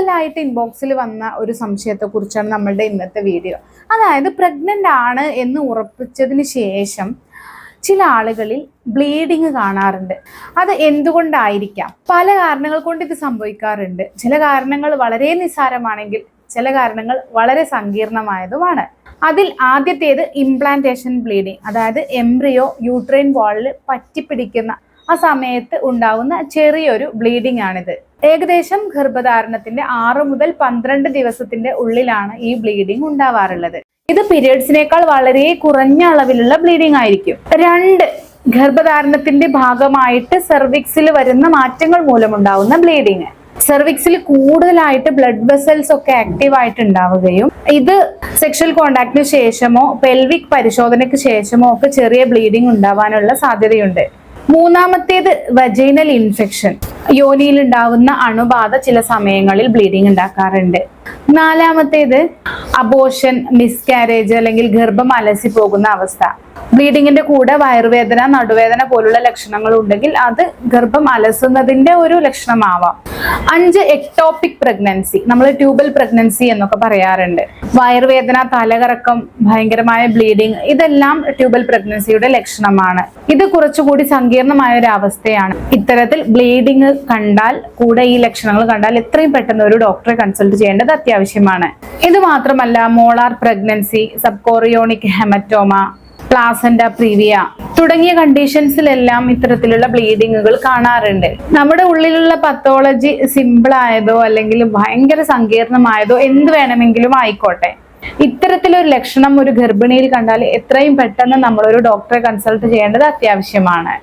കൂടുതലായിട്ട് ഇൻബോക്സിൽ വന്ന ഒരു സംശയത്തെക്കുറിച്ചാണ് നമ്മളുടെ ഇന്നത്തെ വീഡിയോ അതായത് പ്രഗ്നന്റ് ആണ് എന്ന് ഉറപ്പിച്ചതിന് ശേഷം ചില ആളുകളിൽ ബ്ലീഡിങ് കാണാറുണ്ട്. അത് എന്തുകൊണ്ടായിരിക്കാം? പല കാരണങ്ങൾ കൊണ്ട് ഇത് സംഭവിക്കാറുണ്ട്. ചില കാരണങ്ങൾ വളരെ നിസ്സാരമാണെങ്കിൽ ചില കാരണങ്ങൾ വളരെ സങ്കീർണമായതുമാണ്. അതിൽ ആദ്യത്തേത് ഇംപ്ലാന്റേഷൻ ബ്ലീഡിങ് അതായത് എംബ്രിയോ യൂട്രൈൻ വാളിൽ പറ്റിപ്പിടിക്കുന്ന ആ സമയത്ത് ഉണ്ടാകുന്ന ചെറിയൊരു ബ്ലീഡിംഗ് ആണിത്. ഏകദേശം ഗർഭധാരണത്തിന്റെ ആറ് മുതൽ പന്ത്രണ്ട് ദിവസത്തിന്റെ ഉള്ളിലാണ് ഈ ബ്ലീഡിംഗ് ഉണ്ടാവാറുള്ളത്. ഇത് പീരിയഡ്സിനേക്കാൾ വളരെ കുറഞ്ഞ അളവിലുള്ള ബ്ലീഡിംഗ് ആയിരിക്കും. രണ്ട് ഗർഭധാരണത്തിന്റെ ഭാഗമായിട്ട് സെർവിക്സിൽ വരുന്ന മാറ്റങ്ങൾ മൂലമുണ്ടാവുന്ന ബ്ലീഡിങ് സെർവിക്സിൽ കൂടുതലായിട്ട് ബ്ലഡ് വെസൽസ് ഒക്കെ ആക്റ്റീവ് ആയിട്ട് ഉണ്ടാവുകയും ഇത് സെക്ഷൽ കോണ്ടാക്ടിന് ശേഷമോ പെൽവിക് പരിശോധനയ്ക്ക് ശേഷമോ ഒക്കെ ചെറിയ ബ്ലീഡിംഗ് ഉണ്ടാവാനുള്ള സാധ്യതയുണ്ട്. മൂന്നാമത്തേത് വജൈനൽ ഇൻഫെക്ഷൻ യോനിയിൽ ഉണ്ടാവുന്ന അണുബാധ ചില സമയങ്ങളിൽ ബ്ലീഡിംഗ് ഉണ്ടാക്കാറുണ്ട്. നാലാമത്തേത് അബോഷൻ മിസ്കാരേജ് അല്ലെങ്കിൽ ഗർഭം അലസി പോകുന്ന അവസ്ഥ. ബ്ലീഡിങ്ങിന്റെ കൂടെ വയറുവേദന നടുവേദന പോലുള്ള ലക്ഷണങ്ങൾ ഉണ്ടെങ്കിൽ അത് ഗർഭം അലസുന്നതിന്റെ ഒരു ലക്ഷണമാവാം. അഞ്ച് എക്ടോപിക് പ്രഗ്നൻസി നമ്മൾ ട്യൂബൽ പ്രഗ്നൻസി എന്നൊക്കെ പറയാറുണ്ട്. വയറുവേദന തലകറക്കം ഭയങ്കരമായ ബ്ലീഡിങ് ഇതെല്ലാം ട്യൂബൽ പ്രഗ്നൻസിയുടെ ലക്ഷണമാണ്. ഇത് കുറച്ചുകൂടി സങ്കീർണമായ ഒരു അവസ്ഥയാണ് ഇത്തരത്തിൽ ബ്ലീഡിങ് കണ്ടാൽ കൂടെ ഈ ലക്ഷണങ്ങൾ കണ്ടാൽ എത്രയും പെട്ടെന്ന് ഒരു ഡോക്ടറെ കൺസൾട്ട് ചെയ്യേണ്ടത് അത്യാവശ്യമാണ്. ഇത് മാത്രമല്ല molar pregnancy subchorionic hematoma placenta previa തുടങ്ങിയ കണ്ടീഷൻസിലെല്ലാം ഇത്തരത്തിലുള്ള ബ്ലീഡിങ്ങുകൾ കാണാറുണ്ട്. നമ്മുടെ ഉള്ളിലുള്ള പത്തോളജി സിമ്പിൾ ആയതോ അല്ലെങ്കിൽ ഭയങ്കര സങ്കീർണമായതോ എന്ത് വേണമെങ്കിലും ആയിക്കോട്ടെ. ഇത്തരത്തിലൊരു ലക്ഷണം ഒരു ഗർഭിണിയിൽ കണ്ടാൽ എത്രയും പെട്ടെന്ന് നമ്മളൊരു ഡോക്ടറെ കൺസൾട്ട് ചെയ്യേണ്ടത് അത്യാവശ്യമാണ്.